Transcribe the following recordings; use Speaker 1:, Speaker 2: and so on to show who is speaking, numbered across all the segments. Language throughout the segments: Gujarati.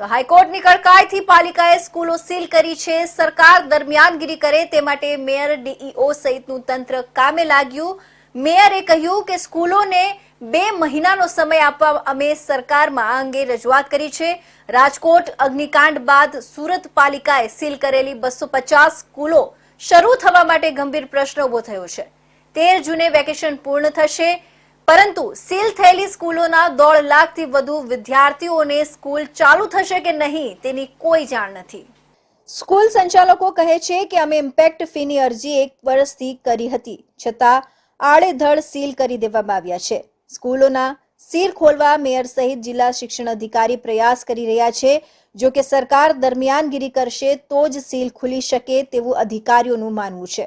Speaker 1: તો હાઈકોર્ટની કડકાઈથી પાલિકાએ સ્કૂલો સીલ કરી છે. સરકાર દરમિયાનગીરી કરે તે માટે મેયર, ડીઈઓ સહિતનું તંત્ર કામે લાગ્યું. મેયરે કહ્યું કે સ્કૂલોને બે મહિનાનો સમય આપવા અમે સરકારમાં આ અંગે રજૂઆત કરી છે. રાજકોટ અગ્નિકાંડ બાદ સુરત પાલિકાએ સીલ કરેલી બસો પચાસ સ્કૂલો શરૂ થવા માટે ગંભીર પ્રશ્ન ઊભો થયો છે. તેર જૂને વેકેશન પૂર્ણ થશે. પરંતુ સીલ થયેલી સ્કૂલોના દોઢ લાખથી વધુ વિદ્યાર્થીઓને સ્કૂલ ચાલુ થશે કે નહીં તેની કોઈ જાણ નથી. સ્કૂલ સંચાલકો કહે છે કે અમે ઇમ્પેક્ટ ફીની અરજી એક વર્ષથી કરી હતી, છતાં આડેધડ સીલ કરી દેવામાં આવ્યા છે. સ્કૂલોના સીલ ખોલવા મેયર સહિત જિલ્લા શિક્ષણ અધિકારી પ્રયાસ કરી રહ્યા છે. જો કે સરકાર દરમિયાનગીરી કરશે તો જ સીલ ખુલી શકે તેવું અધિકારીઓનું માનવું છે.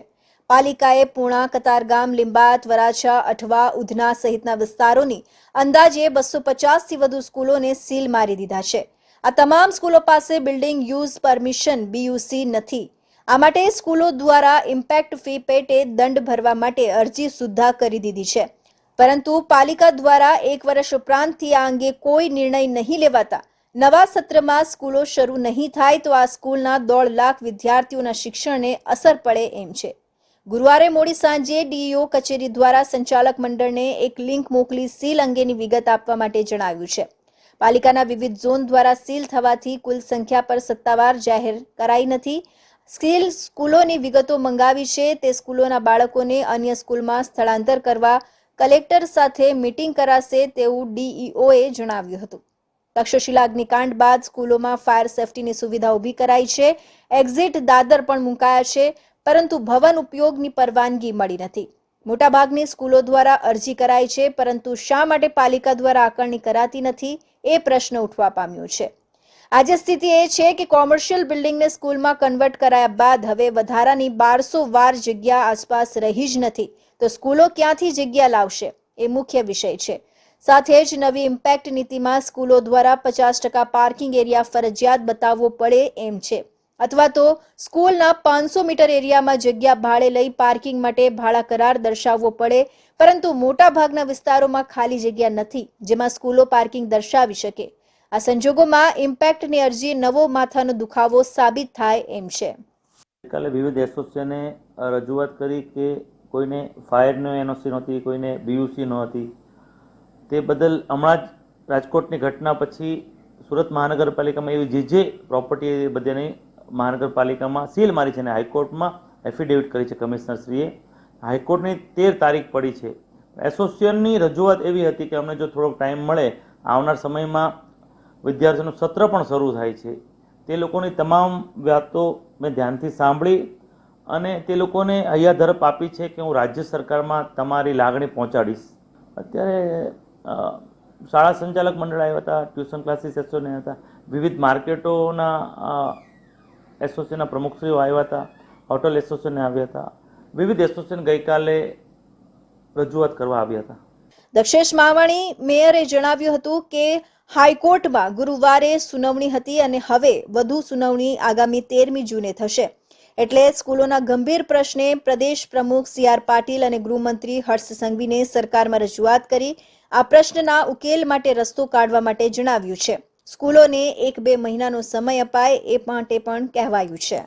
Speaker 1: પાલિકાએ પૂણા, કતારગામ, લિંબાયત, વરાછા, અઠવા, ઉધના સહિતના વિસ્તારોની અંદાજે બસો પચાસથી વધુ સ્કૂલોને સીલ મારી દીધા છે. આ તમામ સ્કૂલો પાસે બિલ્ડિંગ યુઝ પરમિશન બીયુસી નથી. આ માટે સ્કૂલો દ્વારા ઇમ્પેક્ટ ફી પેટે દંડ ભરવા માટે અરજી સુદ્ધા કરી દીધી છે. પરંતુ પાલિકા દ્વારા એક વર્ષ ઉપરાંતથી આ અંગે કોઈ નિર્ણય નહીં લેવાતા નવા સત્રમાં સ્કૂલો શરૂ નહીં થાય તો આ સ્કૂલના દોઢ લાખ વિદ્યાર્થીઓના શિક્ષણને અસર પડે એમ છે. ગુરુવારે મોડી સાંજે ડીઈઓ કચેરી દ્વારા સંચાલક મંડળને એક લિંક મોકલી સીલ અંગેની વિગત આપવા માટે જણાવ્યું છે. પાલિકાના વિવિધ ઝોન દ્વારા સીલ થવાથી કુલ સંખ્યા પર સત્તાવાર જાહેર કરાઈ નથી. સ્કીલ સ્કૂલોની વિગતો મંગાવી છે. તે સ્કૂલોના બાળકોને અન્ય સ્કૂલમાં સ્થળાંતર કરવા કલેક્ટર સાથે મીટિંગ કરાશે તેવું ડીઈઓએ જણાવ્યું હતું. તક્ષશિલા અગ્નિકાંડ બાદ સ્કૂલોમાં ફાયર સેફટીની સુવિધા ઊભી કરાઈ છે. એક્ઝિટ દાદર પણ મુકાયા છે. પરંતુ ભવન ઉપયોગની પરવાનગી મળી નથી. મોટાભાગની સ્કૂલો દ્વારા અરજી કરાઈ છે, પરંતુ શા માટે પાલિકા દ્વારા આકારણી કરાતી નથી, એ પ્રશ્ન ઉઠવા પામ્યો છે. આજે સ્થિતિ એ છે કે કોમર્શિયલ બિલ્ડિંગને સ્કૂલમાં કન્વર્ટ કરાયા બાદ હવે વધારાની બારસો વાર જગ્યા આસપાસ રહી જ નથી. તો સ્કૂલો ક્યાંથી જગ્યા લાવશે, એ મુખ્ય વિષય છે. સાથે જ નવી ઇમ્પેક્ટ નીતિમાં સ્કૂલો દ્વારા પચાસ ટકા પાર્કિંગ એરિયા ફરજિયાત બતાવવો પડે એમ છે. અથવા તો સ્કૂલના પાંચસો મીટર એરિયામાં જગ્યા ભાડે લઈ પાર્કિંગ માટે ભાડા કરાર દર્શાવવો પડે, પરંતુ મોટા ભાગના વિસ્તારોમાં ખાલી જગ્યા નથી, જેમાં સ્કૂલો પાર્કિંગ દર્શાવી શકે. આ સંજોગોમાં ઇમ્પેક્ટની અરજી નવો માથાનો દુખાવો સાબિત થાય એમ છે.
Speaker 2: કાલે વિવિધ એસોસિએશને રજૂઆત કરી કે કોઈને ફાયરનો એનઓસી નહોતી, કોઈને બીયુસી નહોતી. તે બદલ હમણાં જ રાજકોટની ઘટના પછી સુરત મહાનગરપાલિકામાં એવી જે જે પ્રોપર્ટી બધાની મહાનગરપાલિકામાં સીલ મારી છે અને હાઈકોર્ટમાં એફિડેવિટ કરી છે કમિશનરશ્રીએ. હાઈકોર્ટની તેર તારીખ પડી છે. એસોસિએશનની રજૂઆત એવી હતી કે અમને જો થોડોક ટાઈમ મળે, આવનાર સમયમાં વિદ્યાર્થીઓનું સત્ર પણ શરૂ થાય છે. તે લોકોની તમામ વાતો મેં ધ્યાનથી સાંભળી અને તે લોકોને હૈયાધરપ આપી છે કે હું રાજ્ય સરકારમાં તમારી લાગણી પહોંચાડીશ. અત્યારે શાળા સંચાલક મંડળ આવ્યા હતા, ટ્યુશન ક્લાસીસ એસોને હતા. વિવિધ માર્કેટોના એસોસિએશનના પ્રમુખશ્રીઓ આવ્યા હતા, હોટલ એસોસિએશન આવ્યા હતા, વિવિધ એસોસિએશન ગઈકાલે રજૂઆત કરવા આવ્યા હતા.
Speaker 1: દક્ષેશ માવાણી મેયરે જણાવ્યું હતું કે હાઈકોર્ટમાં ગુરુવારે સુનાવણી હતી અને હવે વધુ સુનાવણી આગામી તેરમી જૂને થશે. એટલે સ્કૂલોના ગંભીર પ્રશ્ને પ્રદેશ પ્રમુખ સી આર પાટીલ અને ગૃહમંત્રી હર્ષ સંઘવીને સરકારમાં રજૂઆત કરી આ પ્રશ્નના ઉકેલ માટે રસ્તો કાઢવા માટે જણાવ્યું છે. સ્કૂલોને એક બે મહિનાનો સમય અપાય એ માટે પણ કહેવાયું છે.